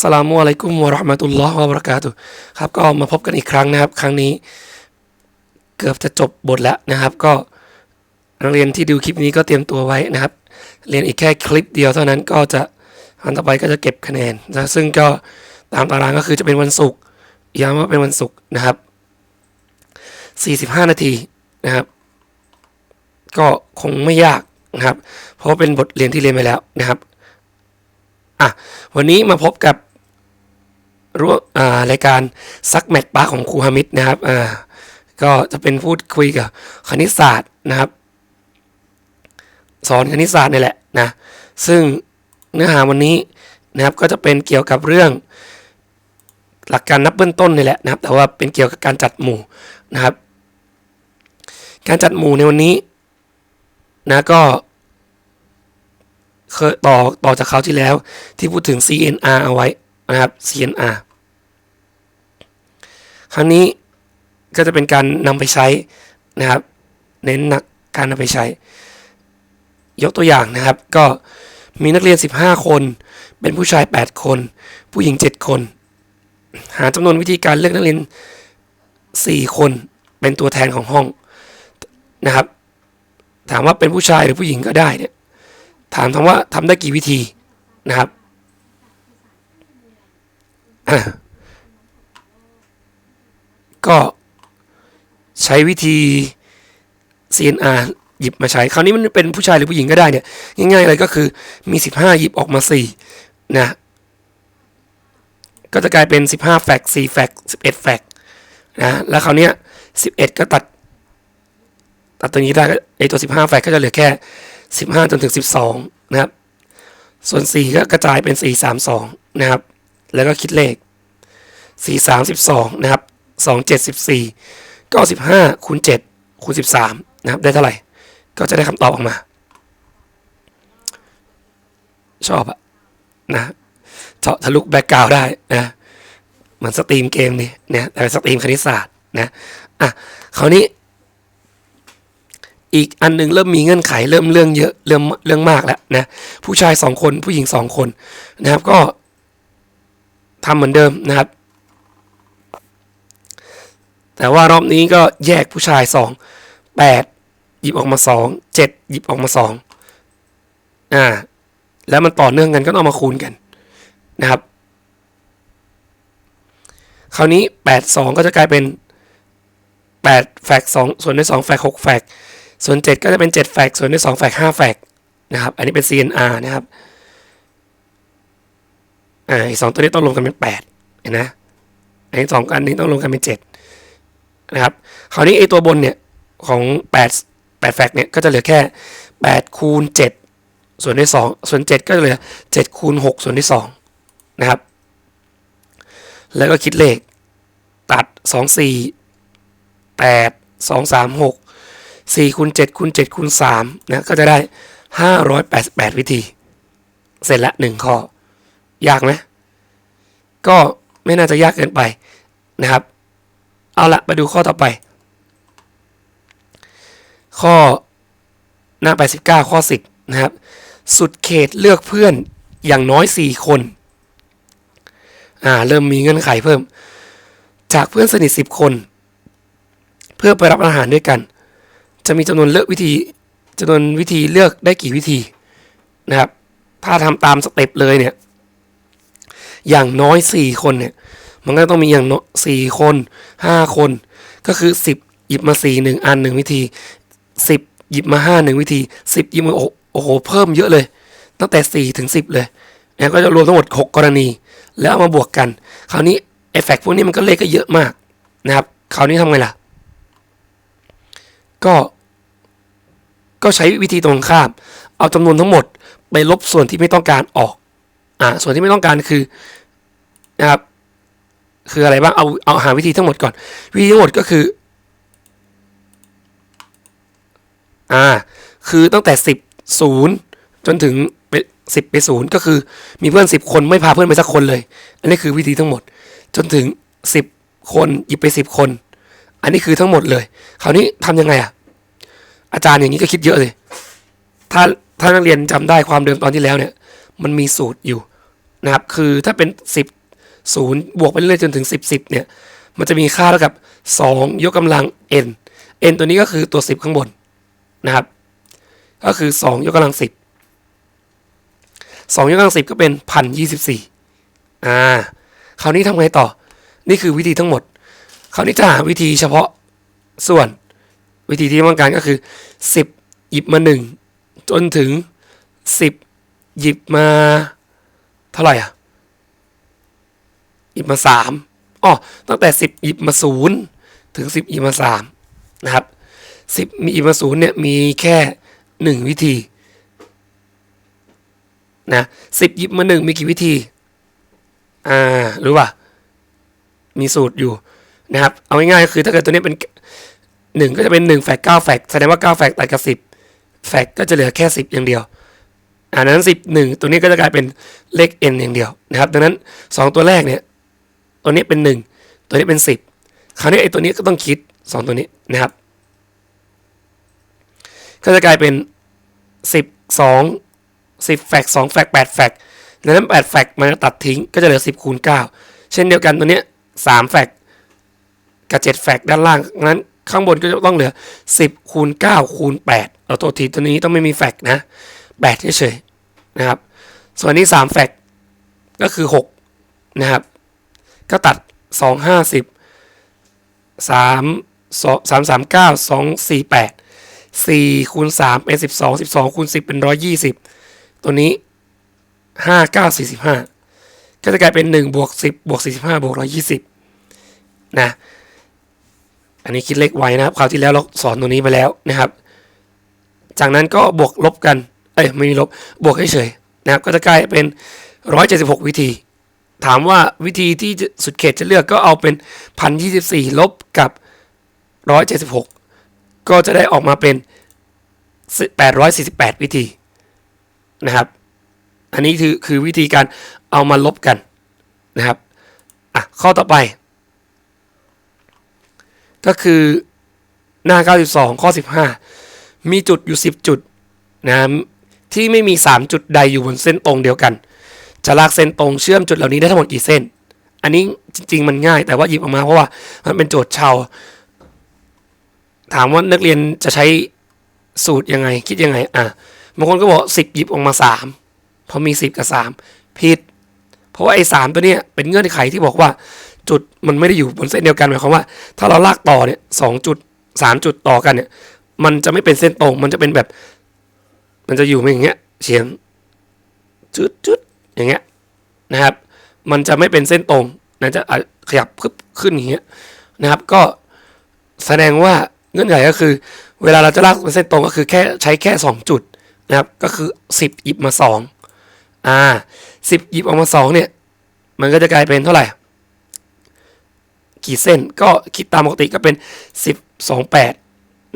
สลามุอะลัยกุมวะเราะห์มะตุลลอฮ์วะบะเราะกาตุครับก็มาพบกันอีกครั้งนะครับ ครั้งนี้เกือบจะจบบทแล้วนะครับ ก็นักเรียนที่ดูคลิปนี้ก็เตรียมตัวไว้นะครับ เรียนอีกแค่คลิปเดียวเท่านั้นก็จะอันต่อไปก็จะเก็บคะแนนนะซึ่งก็ตามตารางก็คือจะเป็นวันศุกร์ย้ำว่าเป็นวันศุกร์นะครับ 45 นาทีนะครับ ก็คงไม่ยากนะครับ เพราะเป็นบทเรียนที่เรียนไปแล้วนะครับอะวันนี้มาพบกับ ร่วมรายการซักแมทปาของครูฮามิดนะครับอ่าก็จะเป็นพูดคุยกับคณิตศาสตร์นะครับ สอนคณิตศาสตร์นี่แหละนะซึ่งเนื้อหาวันนี้นะครับก็จะเป็นเกี่ยวกับเรื่อง หลักการนับเบื้องต้นนี่แหละนะครับ แต่ว่าเป็นเกี่ยวกับการจัดหมู่นะครับ การจัดหมู่ในวันนี้นะก็เคยต่อต่อจากคราวที่แล้วที่พูดถึง CNR เอาไว้ นะครับ CNR ครั้งนี้ก็จะเป็นการนำไปใช้นะครับ เน้นหนักการนำไปใช้ ยกตัวอย่างนะครับ ก็มีนักเรียน 15 คน เป็นผู้ชาย 8 คน ผู้หญิง 7 คน หาจำนวนวิธีการเลือกนักเรียน 4 คนเป็นตัวแทนของห้องนะครับ ถามว่าเป็นผู้ชายหรือผู้หญิงก็ได้เนี่ยถามทำว่าทำได้กี่วิธีนะครับ ก็ใช้วิธี CNR หยิบมาใช้ คราวนี้มันเป็นผู้ชายหรือผู้หญิงก็ได้เนี่ย ง่ายๆเลยก็คือมี 15 หยิบออกมา4นะ ก็จะกลายเป็น 15 แฟกต์4แฟกต์11 แฟกต์นะ แล้วคราวเนี้ย11 ก็ตัด ตัดตัวนี้ได้ไอตัว 15 แฟกต์ก็จะเหลือแค่ 15 จนถึง 12 นะครับ ส่วน 4 ก็กระจายเป็น 4 3 2 นะครับ แล้วก็คิดเลข 4 3 12 นะครับ 2 7 14ก็15คูณ7คูณ13 นะครับ ได้เท่าไหร่ ก็จะได้คำตอบออกมา ชอบอะนะเจาะทะลุแบ็กกราวได้นะเหมือนสตรีมเกมนี่นะแต่เป็นสตรีมคณิตศาสตร์นะอะคราวนี้ อีกอันหนึงเริ่มมีเงื่อนไข เริ่มเรื่องเยอะเรื่องเรื่องมากแล้วนะผู้ชายสองคนผู้หญิงสองคนนะครับ ก็ ทำเหมือนเดิมนะครับ แต่ว่ารอบนี้ก็แยกผู้ชายสองแปดหยิบออกมาสองเจ็ดหยิบออกมาสองอ่า แล้วมันต่อเนื่องกันก็ต้องเอามาคูณกันนะครับ คราวนี้แปดสองก็จะกลายเป็นแปดแฟกสองส่วนด้วยสองแฟกหกแฟกส่วน 7 ก็จะเป็น7แฟกส่วนด้วย2แฟก5แฟกนะครับ อันนี้เป็น CNR นะครับ อ่าอีกสองตัวนี้ต้องรวมกันเป็น8เห็นนะอันนี้สองอันนี้ต้องรวมกันเป็น7นะครับ คราวนี้ไอตัวบนเนี่ยของ8 8แปดแฟกเนี่ยก็จะเหลือแค่8คูณ7ส่วนด้วย2ส่วน7ก็จะเหลือ7คูณ6ส่วนด้วย2นะครับ แล้วก็คิดเลขตัด2 4 8 2 3 6สี่คูณเจ็ดคูณเจ็ดคูณสามนะก็จะได้ห้าร้อยแปดสิบแปดวิธี เสร็จละหนึ่งข้อ ยากไหมก็ไม่น่าจะยากเกินไปนะครับ เอาละมาดูข้อต่อไป ข้อหน้า89ข้อ 10 นะครับ สุดเขตเลือกเพื่อนอย่างน้อย 4 คนอ่าเริ่มมีเงื่อนไขเพิ่ม จากเพื่อนสนิท 10 คน เพื่อไปรับอาหารด้วยกัน จะมีจำนวนเลือกวิธีจำนวนวิธีเลือกได้กี่วิธีนะครับ ถ้าทำตามสเต็ปเลยเนี่ย อย่างน้อยสี่คนเนี่ย มันก็ต้องมีอย่างน้อยสี่คนห้าคน ก็คือสิบหยิบมาสี่หนึ่งอันหนึ่งวิธีสิบหยิบมาห้าหนึ่งวิธีสิบหยิบมาโอ้โอ้โห เพิ่มเยอะเลย ตั้งแต่สี่ถึงสิบเลยแล้วก็จะรวมทั้งหมดหกกรณี แล้วามาบวกกัน คราวนี้เอฟเฟกพวกนี้มันก็เลขก็เยอะมากนะครับ คราวนี้ทำไงล่ะ ก็ ก็ใช้วิธีตรงข้าม เอาจำนวนทั้งหมดไปลบส่วนที่ไม่ต้องการออก อ่าส่วนที่ไม่ต้องการคือนะครับคืออะไรบ้างเอาเอาหาวิธีทั้งหมดก่อน วิธีทั้งหมดก็คืออ่าคือตั้งแต่สิบศูนย์จนถึงไปสิบไปศูนย์ก็คือมีเพื่อนสิบคนไม่พาเพื่อนไปสักคนเลย อันนี้คือวิธีทั้งหมด จนถึงสิบคนหยิบไปสิบคน อันนี้คือทั้งหมดเลย คราวนี้ทำยังไงอะอาจารย์อย่างนี้ก็คิดเยอะเลยถ้าถ้านักเรียนจำได้ความเดิมตอนที่แล้วเนี่ย มันมีสูตรอยู่ นะครับ คือถ้าเป็น 10 0 บวกไปเรื่อยๆจนถึง 10 10 เนี่ย มันจะมีค่าเท่ากับ 2 ยกกำลัง n n ตัวนี้ก็คือตัว 10 ข้างบนนะครับ ก็คือ 2 ยกกำลัง 10 2 ยกกำลัง 10 ก็เป็น1,024อ่า คราวนี้ทำไงต่อ นี่คือวิธีทั้งหมด คราวนี้จะหาวิธีเฉพาะส่วนวิธีที่ต้องการก็คือ 10 หยิบมา 1 จนถึง 10 หยิบมา เท่าไหร่อะหยิบมาสามอ๋อตั้งแต่สิบหยิบมาศูนย์ถึงสิบหยิบมาสามนะครับสิบมีหยิบมาศูนย์เนี่ยมีแค่หนึ่งวิธีนะสิบหยิบมาหนึ่งมีกี่วิธีอ่ารู้ป่ะมีสูตรอยู่นะครับ เอาง่ายๆก็คือถ้าเกิดตัวนี้เป็นหนึ่งก็จะเป็นหนึ่งแฟกเก้าแฟกแสดงว่าเก้าแฟกตัดกับสิบแฟกก็จะเหลือแค่สิบอย่างเดียว อันนั้นสิบหนึ่งตัวนี้ก็จะกลายเป็นเลข n อย่างเดียวนะครับ ดังนั้นสองตัวแรกเนี่ยตัวนี้เป็นหนึ่งตัวนี้เป็นสิบคราวนี้ไอ้ตัวนี้ก็ต้องคิดสองตัวนี้นะครับ ก็จะกลายเป็นสิบสองสิบแฟกสองแฟกแปดแฟกดังนั้นแปดแฟกมันจะตัดทิ้งก็จะเหลือสิบคูณเก้าเช่นเดียวกันตัวเนี้ยสามแฟกกับเจ็ดแฟกด้านล่างนั้นข้างบนก็จะต้องเหลือสิบคูณเก้าคูณแปดเอาตัวทีตัวนี้ต้องไม่มีแฟกนะ แปดเฉยๆนะครับ ส่วนนี้สามแฟกก็คือหกนะครับ ก็ตัดสองห้าสิบสามสองสามสามเก้าสองสี่แปดสี่คูณสามเป็นสิบสองสิบสองคูณสิบเป็นร้อยยี่สิบตัวนี้ห้าเก้าสี่สิบห้าก็จะกลายเป็นหนึ่งบวกสิบบวกสี่สิบห้าบวกร้อยยี่สิบนะ อันนี้คิดเลขไว้นะครับ คราวที่แล้วเราสอนตัวนี้ไปแล้วนะครับ จากนั้นก็บวกลบกัน อ้ยไม่มีลบบวกเฉยๆนะครับก็จะกลายเป็นร้อยเจ็ดสิบหกวิธี ถามว่าวิธีที่สุดเขตจะเลือกก็เอาเป็นพันยี่สิบสี่ลบกับร้อยเจ็ดสิบหกก็จะได้ออกมาเป็นแปดร้อยสี่สิบแปดวิธีนะครับ อันนี้คือคือวิธีการเอามาลบกันนะครับอะข้อต่อไป ก็คือหน้า 92 ข้อ 15 มีจุดอยู่ 10 จุดนะครับ ที่ไม่มี 3 จุดใดอยู่บนเส้นตรงเดียวกัน จะลากเส้นตรงเชื่อมจุดเหล่านี้ได้ทั้งหมดกี่เส้น อันนี้จริง ๆ มันง่ายแต่ว่าหยิบออกมาเพราะว่ามันเป็นโจทย์ชาวถามว่านักเรียนจะใช้สูตรยังไงคิดยังไงอะบางคนก็บอกสิบหยิบออกมาสามเพราะมีสิบกับสามผิด เพราะว่าไอ้สามตัวเนี้ยเป็นเงื่อนไขที่บอกว่าจุดมันไม่ได้อยู่บนเส้นเดียวกันหมายความว่า ถ้าเราลากต่อเนี่ยสองจุดสามจุดต่อกันเนี่ยมันจะไม่เป็นเส้นตรง มันจะเป็นแบบ มันจะอยู่ม่อย่างเงี้ยเฉียงจุดจุดอย่างเงี้ยนะครับ มันจะไม่เป็นเส้นตรงนะจะขยับขึ้นขึ้นอย่างเงี้ยนะครับ ก็แสดงว่าเงื่อนไขก็คือ เวลาเราจะลากเป็นเส้นตรงก็คือแค่ใช้แค่สองจุดนะครับ ก็คือสิบหยิบมาสองอ่าสิบหยิบออกมาสองเนี่ย มันก็จะกลายเป็นเท่าไหร่กี่เส้นก็คิดตามปกติก็เป็นสิบสองแปด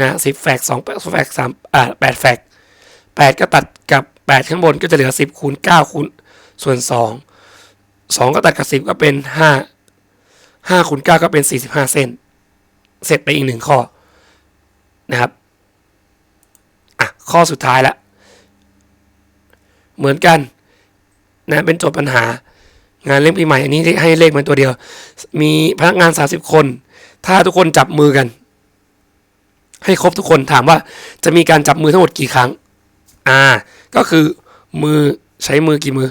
นะสิบแฟกสองแปดแฟกสามอ่าแปดแฟก แปดก็ตัดกับแปดข้างบนก็จะเหลือสิบคูณเก้าคูณส่วนสองสองก็ตัดกับสิบก็เป็นห้าห้าคูณเก้าก็เป็นสี่สิบห้าเส้น เสร็จไปอีกหนึ่งข้อนะครับอะข้อสุดท้ายละ เหมือนกันนะเป็นโจทย์ปัญหางานเลี้ยงปีใหม่อันนี้ให้เลขมาตัวเดียว มีพนักงาน 30 คน ถ้าทุกคนจับมือกัน ให้ครบทุกคนถามว่าจะมีการจับมือทั้งหมดกี่ครั้ง อ่า ก็คือมือใช้มือกี่มือ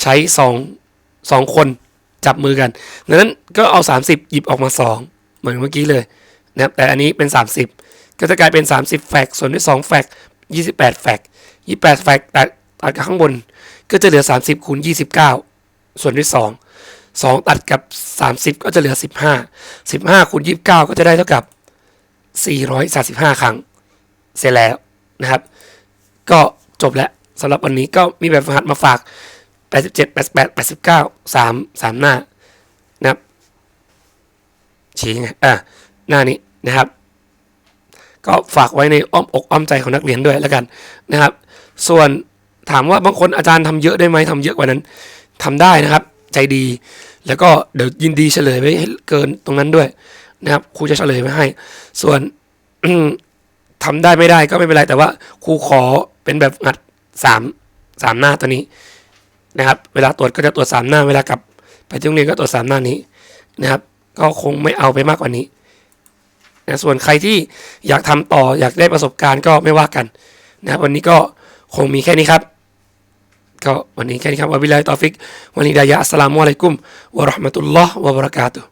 ใช้สองสองคนจับมือกันดังนั้นก็เอา 30 หยิบออกมา 2 เหมือนเมื่อกี้เลยนะครับแต่อันนี้เป็น 30 ก็จะกลายเป็น 30 แฟกส่วนด้วย2แฟก28 แฟก28 แฟกตัดตัดกับข้างบน ก็จะเหลือ 30คูณ29 ส่วนด้วย 2 2 ตัดกับ 30 ก็จะเหลือ 15 15คูณ29 ก็จะได้เท่ากับ 435 ครั้ง เสร็จแล้วนะครับ ก็จบแล้วสำหรับวันนี้ก็มีแบบฝึกหัดมาฝาก 87 88 89 3 3 หน้านะครับชี้ไงอะหน้านี้นะครับ ก็ฝากไว้ในอ้อมอกอ้อมใจของนักเรียนด้วยแล้วกันนะครับ ส่วนถามว่าบางคนอาจารย์ทำเยอะได้ไหมทำเยอะกว่านั้นทำได้นะครับ ใจดี แล้วก็เดี๋ยวยินดีเฉลยไว้ให้เกินตรงนั้นด้วยนะครับครูจะเฉลยไว้ให้ ส่วน ทำได้ไม่ได้ก็ไม่เป็นไรแต่ว่าครูขอเป็นแบบงัดสามสามหน้าตัวนี้นะครับ เวลาตรวจก็จะตรวจสามหน้าเวลากลับ ไปที่โรงเรียนก็ตรวจสามหน้านี้นะครับ ก็คงไม่เอาไปมากกว่านี้นะส่วนใครที่อยากทำต่ออยากได้ประสบการณ์ก็ไม่ว่ากันนะครับวันนี้ก็คงมีแค่นี้ครับก็วันนี้แค่นี้ครับวะบิลลาฮิตอฟิกวันนี้ดายะอัสสลามุอะลัยกุมวะราะห์มะตุลลอฮ์วะบะเราะกาตุฮ์